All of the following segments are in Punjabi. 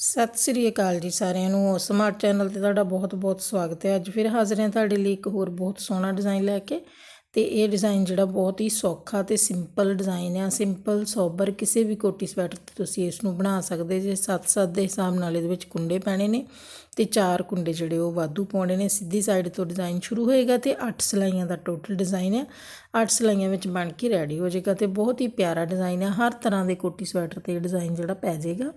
ਸਤਿ ਸ੍ਰੀ ਅਕਾਲ ਜੀ ਸਾਰਿਆਂ ਨੂੰ। ਸਮਾਰਟ ਚੈਨਲ ਤੇ ਤੁਹਾਡਾ ਬਹੁਤ-ਬਹੁਤ ਸਵਾਗਤ ਹੈ। ਅੱਜ ਫਿਰ ਹਾਜ਼ਰ ਹਾਂ ਤੁਹਾਡੇ ਲਈ ਇੱਕ ਹੋਰ ਬਹੁਤ ਸੋਹਣਾ ਡਿਜ਼ਾਈਨ ਲੈ ਕੇ ਤੇ ਇਹ ਡਿਜ਼ਾਈਨ ਜਿਹੜਾ ਬਹੁਤ ਹੀ ਸੌਖਾ ਤੇ ਸਿੰਪਲ ਡਿਜ਼ਾਈਨ ਆ ਸਿੰਪਲ ਸੋਬਰ ਕਿਸੇ ਵੀ ਕੋਟੀ ਸਵੈਟਰ ਤੇ ਤੁਸੀਂ ਇਸ ਨੂੰ ਬਣਾ ਸਕਦੇ ਜੇ। 7-7 ਦੇ ਹਿਸਾਬ ਨਾਲ ਇਹਦੇ ਵਿੱਚ ਕੁੰਡੇ ਪੈਣੇ ਨੇ ਤੇ ਚਾਰ ਕੁੰਡੇ ਜਿਹੜੇ ਉਹ ਵਾਧੂ ਪਾਉਣੇ ਨੇ। ਸਿੱਧੀ ਸਾਈਡ ਤੋਂ ਡਿਜ਼ਾਈਨ ਸ਼ੁਰੂ ਹੋਏਗਾ ਤੇ 8 ਸਲਾਈਆਂ ਦਾ ਟੋਟਲ ਡਿਜ਼ਾਈਨ ਹੈ। 8 ਸਲਾਈਆਂ ਵਿੱਚ ਬਣ ਕੇ ਰੈਡੀ ਹੋ ਜਾਏਗਾ ਤੇ ਬਹੁਤ ਹੀ ਪਿਆਰਾ ਡਿਜ਼ਾਈਨ ਹੈ। ਹਰ ਤਰ੍ਹਾਂ ਦੇ ਕੋਟੀ ਸਵੈਟਰ ਤੇ ਡਿਜ਼ਾਈਨ ਜਿਹੜਾ ਪੈ ਜਾਏਗਾ।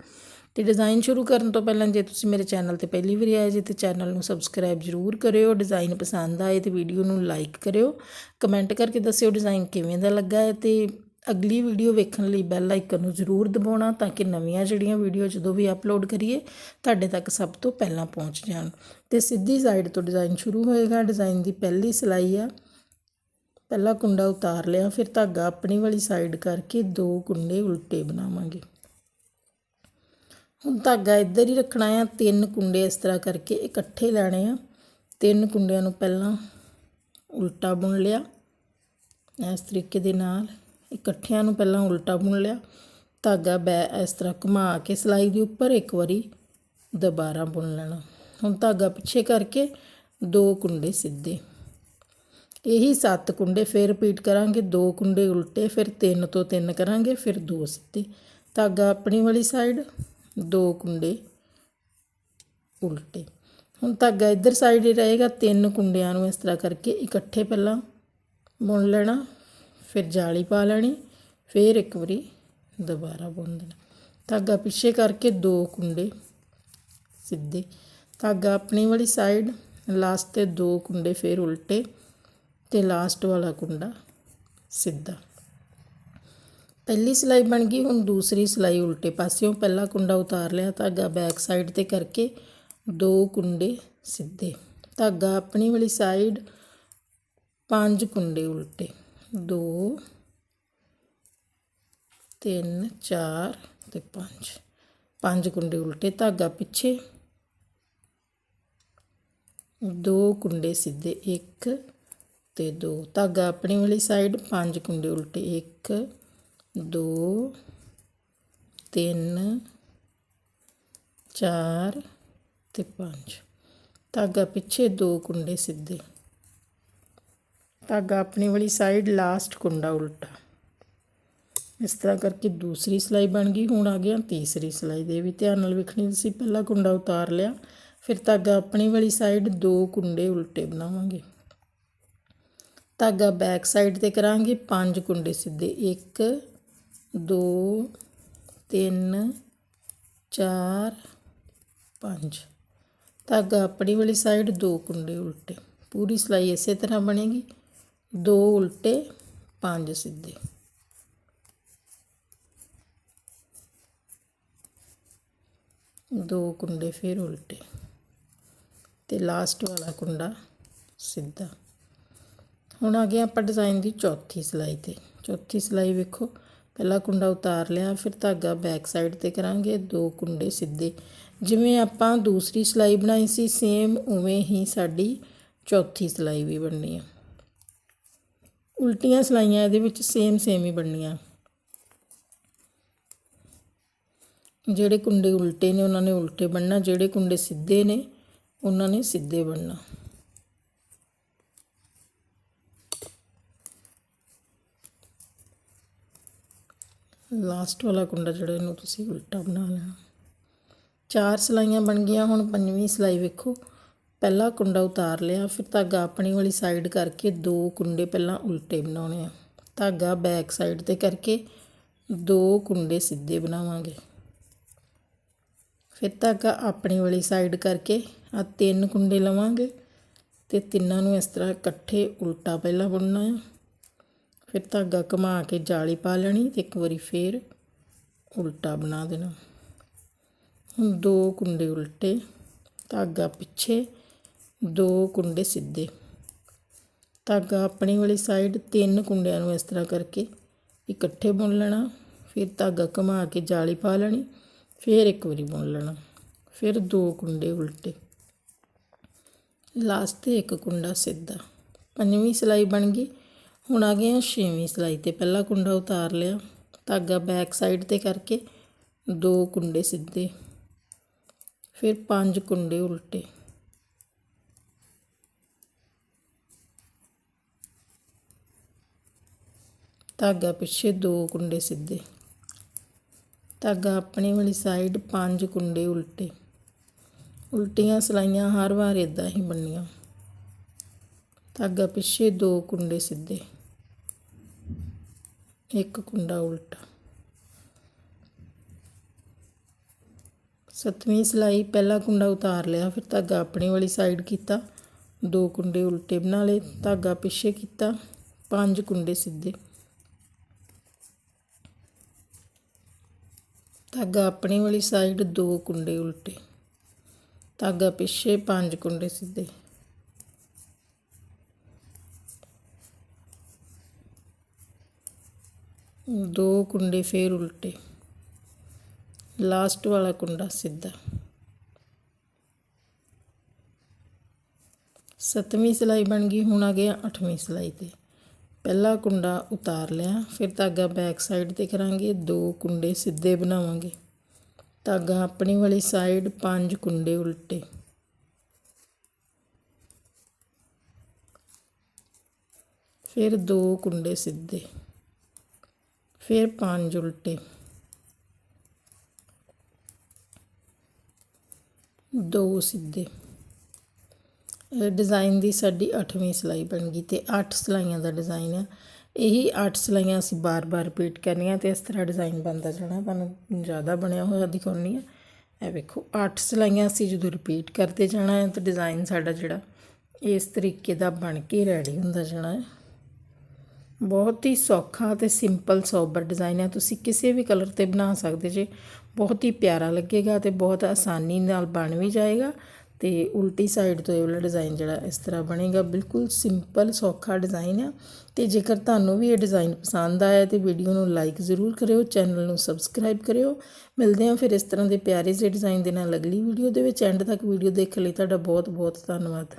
ਤੇ ਡਿਜ਼ਾਈਨ ਸ਼ੁਰੂ ਕਰਨ ਤੋਂ ਪਹਿਲਾਂ ਜੇ ਤੁਸੀਂ ਮੇਰੇ ਚੈਨਲ ਤੇ ਪਹਿਲੀ ਵਾਰੀ ਆਏ ਜੇ ਤੇ ਚੈਨਲ ਨੂੰ ਸਬਸਕ੍ਰਾਈਬ ਜ਼ਰੂਰ ਕਰਿਓ ਡਿਜ਼ਾਈਨ ਪਸੰਦ ਆਏ ਤੇ ਵੀਡੀਓ ਨੂੰ ਲਾਈਕ ਕਰਿਓ ਕਮੈਂਟ ਕਰਕੇ ਦੱਸਿਓ ਡਿਜ਼ਾਈਨ ਕਿਵੇਂ ਦਾ ਲੱਗਾ ਹੈ ਤੇ ਅਗਲੀ ਵੀਡੀਓ ਵੇਖਣ ਲਈ ਬੈਲ ਆਈਕਨ ਨੂੰ ਜ਼ਰੂਰ ਦਬਾਉਣਾ ਤਾਂ ਕਿ ਨਵੀਆਂ ਜਿਹੜੀਆਂ ਵੀਡੀਓ ਜਦੋਂ ਵੀ ਅਪਲੋਡ ਕਰੀਏ, ਤੁਹਾਡੇ ਤੱਕ ਸਭ ਤੋਂ ਪਹਿਲਾਂ ਪਹੁੰਚ ਜਾਣ। ਤੇ ਸਿੱਧੀ ਸਾਈਡ ਤੋਂ ਡਿਜ਼ਾਈਨ ਸ਼ੁਰੂ ਹੋਏਗਾ ਡਿਜ਼ਾਈਨ ਦੀ ਪਹਿਲੀ ਸਿਲਾਈ ਆ। ਪਹਿਲਾ ਕੁੰਡਾ ਉਤਾਰ ਲਿਆ, ਫਿਰ ਧਾਗਾ ਆਪਣੀ ਵਾਲੀ ਸਾਈਡ ਕਰਕੇ ਦੋ ਕੁੰਡੇ ਉਲਟੇ ਬਣਾਵਾਂਗੇ। ਹੁਣ ਧਾਗਾ ਇੱਧਰ ਹੀ ਰੱਖਣਾ ਆ, ਤਿੰਨ ਕੁੰਡੇ ਇਸ ਤਰ੍ਹਾਂ ਕਰਕੇ ਇਕੱਠੇ ਲੈਣੇ ਆ। ਤਿੰਨ ਕੁੰਡਿਆਂ ਨੂੰ ਪਹਿਲਾਂ ਉਲਟਾ ਬੁਣ ਲਿਆ, ਇਸ ਤਰੀਕੇ ਦੇ ਨਾਲ ਇਕੱਠਿਆਂ ਨੂੰ ਪਹਿਲਾਂ ਉਲਟਾ ਬੁਣ ਲਿਆ। ਧਾਗਾ ਬੈ ਇਸ ਤਰ੍ਹਾਂ ਘੁਮਾ ਕੇ ਸਲਾਈ ਦੇ ਉੱਪਰ ਇੱਕ ਵਾਰੀ ਦੁਬਾਰਾ ਬੁਣ ਲੈਣਾ। ਹੁਣ ਧਾਗਾ ਪਿੱਛੇ ਕਰਕੇ ਦੋ ਕੁੰਡੇ ਸਿੱਧੇ। ਇਹੀ ਸੱਤ ਕੁੰਡੇ ਫਿਰ ਰਿਪੀਟ ਕਰਾਂਗੇ, ਦੋ ਕੁੰਡੇ ਉਲਟੇ, ਫਿਰ ਤਿੰਨ ਤੋਂ ਤਿੰਨ ਕਰਾਂਗੇ, ਫਿਰ ਦੋ ਸਿੱਧੇ। ਧਾਗਾ ਆਪਣੀ ਵਾਲੀ ਸਾਈਡ ਦੋ ਕੁੰਡੇ ਉਲਟੇ। ਹੁਣ ਧਾਗਾ ਇੱਧਰ ਸਾਈਡ ਹੀ ਰਹੇਗਾ, ਤਿੰਨ ਕੁੰਡਿਆਂ ਨੂੰ ਇਸ ਤਰ੍ਹਾਂ ਕਰਕੇ ਇਕੱਠੇ ਪਹਿਲਾਂ ਬੁਣ ਲੈਣਾ, ਫਿਰ ਜਾਲੀ ਪਾ ਲੈਣੀ, ਫਿਰ ਇੱਕ ਵਾਰੀ ਦੁਬਾਰਾ ਬੁਣ ਦੇਣਾ। ਧਾਗਾ ਪਿੱਛੇ ਕਰਕੇ ਦੋ ਕੁੰਡੇ ਸਿੱਧੇ। ਧਾਗਾ ਆਪਣੀ ਵਾਲੀ ਸਾਈਡ ਲਾਸਟ ਤੇ ਦੋ ਕੁੰਡੇ ਫਿਰ ਉਲਟੇ ਤੇ ਲਾਸਟ ਵਾਲਾ ਕੁੰਡਾ ਸਿੱਧਾ। ਪਹਿਲੀ ਸਿਲਾਈ ਬਣ ਗਈ, ਹੁਣ ਦੂਸਰੀ ਸਿਲਾਈ ਉਲਟੇ ਪਾਸਿਓਂ। ਪਹਿਲਾ ਕੁੰਡਾ ਉਤਾਰ ਲਿਆ ਧਾਗਾ ਬੈਕ ਸਾਈਡ ਤੇ ਕਰਕੇ, ਦੋ ਕੁੰਡੇ ਸਿੱਧੇ। ਧਾਗਾ ਆਪਣੀ ਵਾਲੀ ਸਾਈਡ, ਪੰਜ ਕੁੰਡੇ ਉਲਟੇ। 2 3 4 ਤੇ 5 ਪੰਜ ਕੁੰਡੇ ਉਲਟੇ, ਧਾਗਾ ਪਿੱਛੇ। ਦੋ ਕੁੰਡੇ ਸਿੱਧੇ 1 ਤੇ 2 ਧਾਗਾ ਆਪਣੀ ਵਾਲੀ ਸਾਈਡ, ਪੰਜ ਕੁੰਡੇ ਉਲਟੇ 1 ਦੋ, ਤਿੰਨ, ਚਾਰ ਅਤੇ ਪੰਜ। ਧਾਗਾ ਪਿੱਛੇ ਦੋ ਕੁੰਡੇ ਸਿੱਧੇ। ਧਾਗਾ ਆਪਣੀ ਵਾਲੀ ਸਾਈਡ ਲਾਸਟ ਕੁੰਡਾ ਉਲਟਾ। ਇਸ ਤਰ੍ਹਾਂ ਕਰਕੇ ਦੂਸਰੀ ਸਿਲਾਈ ਬਣ ਗਈ, ਹੁਣ ਆ ਗਿਆ ਤੀਸਰੀ ਸਿਲਾਈ। ਦੇ ਵੀ ਧਿਆਨ ਨਾਲ ਵੇਖਣੀ, ਤੁਸੀਂ ਪਹਿਲਾ ਕੁੰਡਾ ਉਤਾਰ ਲਿਆ, ਫਿਰ ਧਾਗਾ ਆਪਣੀ ਵਾਲੀ ਸਾਈਡ ਦੋ ਕੁੰਡੇ ਉਲਟੇ ਬਣਾਵਾਂਗੇ। ਧਾਗਾ ਬੈਕ ਸਾਈਡ ਤੇ ਕਰਾਂਗੇ, ਪੰਜ ਕੁੰਡੇ ਸਿੱਧੇ 1 2 3 4 5 ਧਾਗਾ ਆਪਣੀ ਵਾਲੀ ਸਾਈਡ ਦੋ ਕੁੰਡੇ ਉਲਟੇ। ਪੂਰੀ ਸਿਲਾਈ ਇਸੇ ਤਰ੍ਹਾਂ ਬਣੇਗੀ। ਦੋ ਉਲਟੇ, ਪੰਜ ਸਿੱਧੇ। ਦੋ ਕੁੰਡੇ ਫਿਰ ਉਲਟੇ। ਤੇ ਲਾਸਟ ਵਾਲਾ ਕੁੰਡਾ ਸਿੱਧਾ। ਹੁਣ ਆ ਗਏ ਆਪਾਂ ਡਿਜ਼ਾਈਨ ਦੀ ਚੌਥੀ ਸਿਲਾਈ ਤੇ। ਚੌਥੀ ਸਿਲਾਈ ਵੇਖੋ। ਪਹਿਲਾ ਕੁੰਡਾ ਉਤਾਰ ਲਿਆ, ਫਿਰ ਧਾਗਾ ਬੈਕ ਸਾਈਡ ਤੇ ਕਰਾਂਗੇ, ਦੋ ਕੁੰਡੇ ਸਿੱਧੇ। ਜਿਵੇਂ ਆਪਾਂ ਦੂਸਰੀ ਸਿਲਾਈ ਬਣਾਈ ਸੀ ਸੇਮ ਉਵੇਂ ਹੀ ਸਾਡੀ ਚੌਥੀ ਸਿਲਾਈ ਵੀ ਬਣਨੀ ਆ। ਉਲਟੀਆਂ ਸਿਲਾਈਆਂ ਇਹਦੇ ਵਿੱਚ ਸੇਮ ਸੇਮ ਹੀ ਬਣਨੀਆਂ। ਜਿਹੜੇ ਕੁੰਡੇ ਉਲਟੇ ਨੇ, ਉਹਨਾਂ ਨੇ ਉਲਟੇ ਬਣਨਾ ਜਿਹੜੇ ਕੁੰਡੇ ਸਿੱਧੇ ਨੇ, ਉਹਨਾਂ ਨੇ ਸਿੱਧੇ ਬਣਨਾ ਲਾਸਟ ਵਾਲਾ ਕੁੰਡਾ ਜਿਹੜਾ ਇਹਨੂੰ ਤੁਸੀਂ ਉਲਟਾ ਬਣਾ ਲੈਣਾ। ਚਾਰ ਸਲਾਈਆਂ ਬਣ ਗਈਆਂ, ਹੁਣ ਪੰਜਵੀਂ ਸਲਾਈ ਵੇਖੋ। ਪਹਿਲਾ ਕੁੰਡਾ ਉਤਾਰ ਲਿਆ, ਫਿਰ ਧਾਗਾ ਆਪਣੀ ਵਾਲੀ ਸਾਈਡ ਕਰਕੇ ਦੋ ਕੁੰਡੇ ਪਹਿਲਾਂ ਉਲਟੇ ਬਣਾਉਣੇ ਆ। ਧਾਗਾ ਬੈਕ ਸਾਈਡ ਤੇ ਕਰਕੇ ਦੋ ਕੁੰਡੇ ਸਿੱਧੇ ਬਣਾਵਾਂਗੇ। ਫਿਰ ਧਾਗਾ ਆਪਣੀ ਵਾਲੀ ਸਾਈਡ ਕਰਕੇ ਆ ਤਿੰਨ ਕੁੰਡੇ ਲਵਾਂਗੇ ਤੇ ਤਿੰਨਾਂ ਨੂੰ ਇਸ ਤਰ੍ਹਾਂ ਇਕੱਠੇ ਉਲਟਾ ਪਹਿਲਾਂ ਬੁਣਨਾ ਹੈ ਫਿਰ ਧਾਗਾ ਘੁਮਾ ਕੇ ਜਾਲੀ ਪਾ ਲੈਣੀ ਤੇ ਇੱਕ ਵਾਰੀ ਫੇਰ ਉਲਟਾ ਬਣਾ ਦੇਣਾ। ਹੁਣ ਦੋ ਕੁੰਡੇ ਉਲਟੇ, ਧਾਗਾ ਪਿੱਛੇ, ਦੋ ਕੁੰਡੇ ਸਿੱਧੇ। ਧਾਗਾ ਆਪਣੀ ਵਾਲੀ ਸਾਈਡ ਤਿੰਨ ਕੁੰਡਿਆਂ ਨੂੰ ਇਸ ਤਰ੍ਹਾਂ ਕਰਕੇ ਇਕੱਠੇ ਬੁਣ ਲੈਣਾ, ਫਿਰ ਧਾਗਾ ਘੁਮਾ ਕੇ ਜਾਲੀ ਪਾ ਲੈਣੀ, ਫਿਰ ਇੱਕ ਵਾਰੀ ਬੁਣ ਲੈਣਾ, ਫਿਰ ਦੋ ਕੁੰਡੇ ਉਲਟੇ। ਲਾਸਟ ਤੇ ਇੱਕ ਕੁੰਡਾ ਸਿੱਧਾ। ਪੰਜਵੀਂ ਸਿਲਾਈ ਬਣ ਗਈ। ਹੁਣ ਆ ਗਏ ਆ ਛੇਵੀਂ ਸਿਲਾਈ ਤੇ ਪਹਿਲਾ ਕੁੰਡਾ ਉਤਾਰ ਲਿਆ। ਧਾਗਾ ਬੈਕ ਸਾਈਡ ਤੇ ਕਰਕੇ ਦੋ ਕੁੰਡੇ ਸਿੱਧੇ, ਫਿਰ ਪੰਜ ਕੁੰਡੇ ਉਲਟੇ। ਧਾਗਾ ਪਿੱਛੇ ਦੋ ਕੁੰਡੇ ਸਿੱਧੇ। ਧਾਗਾ ਆਪਣੀ ਵਾਲੀ ਸਾਈਡ ਪੰਜ ਕੁੰਡੇ ਉਲਟੇ। ਉਲਟੀਆਂ ਸਲਾਈਆਂ ਹਰ ਵਾਰ ਇਦਾਂ ਹੀ ਬਣਨੀਆਂ ਧਾਗਾ ਪਿੱਛੇ ਦੋ ਕੁੰਡੇ ਸਿੱਧੇ। ਇੱਕ ਕੁੰਡਾ ਉਲਟਾ। ਸੱਤਵੀਂ ਸਲਾਈ, ਪਹਿਲਾ ਕੁੰਡਾ ਉਤਾਰ ਲਿਆ, ਫਿਰ ਧਾਗਾ ਆਪਣੇ ਵਾਲੀ ਸਾਈਡ ਕੀਤਾ। ਦੋ ਕੁੰਡੇ ਉਲਟੇ ਬਣਾ ਲਏ, ਧਾਗਾ ਪਿੱਛੇ ਕੀਤਾ, ਪੰਜ ਕੁੰਡੇ ਸਿੱਧੇ। ਧਾਗਾ ਆਪਣੇ ਵਾਲੀ ਸਾਈਡ ਦੋ ਕੁੰਡੇ ਉਲਟੇ। ਧਾਗਾ ਪਿੱਛੇ ਪੰਜ ਕੁੰਡੇ ਸਿੱਧੇ। ਦੋ ਕੁੰਡੇ ਫੇਰ ਉਲਟੇ। ਲਾਸਟ ਵਾਲਾ ਕੁੰਡਾ ਸਿੱਧਾ। ਸੱਤਵੀਂ ਸਿਲਾਈ ਬਣ ਗਈ, ਹੁਣ ਆ ਗਿਆ ਅੱਠਵੀਂ ਸਿਲਾਈ ਤੇ। ਪਹਿਲਾ ਕੁੰਡਾ ਉਤਾਰ ਲਿਆ, ਫਿਰ ਧਾਗਾ ਬੈਕ ਸਾਈਡ ਤੇ ਕਰਾਂਗੇ, ਦੋ ਕੁੰਡੇ ਸਿੱਧੇ ਬਣਾਵਾਂਗੇ। ਧਾਗਾ ਆਪਣੀ ਵਾਲੀ ਸਾਈਡ ਪੰਜ ਕੁੰਡੇ ਉਲਟੇ। ਫਿਰ ਦੋ ਕੁੰਡੇ ਸਿੱਧੇ। ਫਿਰ ਪੰਜ ਉਲਟੇ। ਦੋ ਸਿੱਧੇ। ਇਹ ਡਿਜ਼ਾਈਨ ਦੀ ਸਾਡੀ 8ਵੀਂ ਸਿਲਾਈ ਬਣ ਗਈ ਤੇ 8 ਸਿਲਾਈਆਂ ਦਾ ਡਿਜ਼ਾਈਨ ਆ। ਇਹੀ 8 ਸਿਲਾਈਆਂ ਅਸੀਂ ਬਾਰ-ਬਾਰ ਰਿਪੀਟ ਕਰਨੀਆਂ ਤੇ ਇਸ ਤਰ੍ਹਾਂ ਡਿਜ਼ਾਈਨ ਬਣਦਾ ਜਾਣਾ, ਤੁਹਾਨੂੰ ਜ਼ਿਆਦਾ ਬਣਿਆ ਹੋਇਆ ਦਿਖਾਉਣੀ ਆ। ਇਹ ਵੇਖੋ 8 ਸਿਲਾਈਆਂ ਅਸੀਂ ਜਦੋਂ ਰਿਪੀਟ ਕਰਦੇ ਜਾਣਾ ਹੈ ਤਾਂ ਡਿਜ਼ਾਈਨ ਸਾਡਾ ਜਿਹੜਾ ਇਸ ਤਰੀਕੇ ਦਾ ਬਣ ਕੇ ਰੈਡੀ ਹੁੰਦਾ ਜਾਣਾ ਹੈ। ਬਹੁਤ ਹੀ ਸੌਖਾ ਤੇ ਸਿੰਪਲ ਸੋਬਰ ਡਿਜ਼ਾਈਨ ਹੈ। ਤੁਸੀਂ ਕਿਸੇ ਵੀ ਕਲਰ ਤੇ ਬਣਾ ਸਕਦੇ ਜੇ। ਬਹੁਤ ਹੀ ਪਿਆਰਾ ਲੱਗੇਗਾ ਤੇ ਬਹੁਤ ਆਸਾਨੀ ਨਾਲ ਬਣ ਵੀ ਜਾਏਗਾ। ਤੇ ਉਲਟੀ ਸਾਈਡ ਤੋਂ ਇਹ ਵਾਲਾ ਡਿਜ਼ਾਈਨ ਜਿਹੜਾ ਇਸ ਤਰ੍ਹਾਂ ਬਣੇਗਾ, ਬਿਲਕੁਲ ਸਿੰਪਲ ਸੌਖਾ ਡਿਜ਼ਾਈਨ ਆ ਤੇ ਜੇਕਰ ਤੁਹਾਨੂੰ ਵੀ ਇਹ ਡਿਜ਼ਾਈਨ ਪਸੰਦ ਆਇਆ ਤੇ ਵੀਡੀਓ ਨੂੰ ਲਾਈਕ ਜ਼ਰੂਰ ਕਰਿਓ ਚੈਨਲ ਨੂੰ ਸਬਸਕ੍ਰਾਈਬ ਕਰਿਓ। ਮਿਲਦੇ ਹਾਂ ਫਿਰ ਇਸ ਤਰ੍ਹਾਂ ਦੇ ਪਿਆਰੇ ਜਿਹੇ ਡਿਜ਼ਾਈਨ ਦੇ ਨਾਲ ਅਗਲੀ ਵੀਡੀਓ ਦੇ ਵਿੱਚ। ਐਂਡ ਤੱਕ ਵੀਡੀਓ ਦੇਖਣ ਲਈ ਤੁਹਾਡਾ ਬਹੁਤ ਬਹੁਤ ਧੰਨਵਾਦ।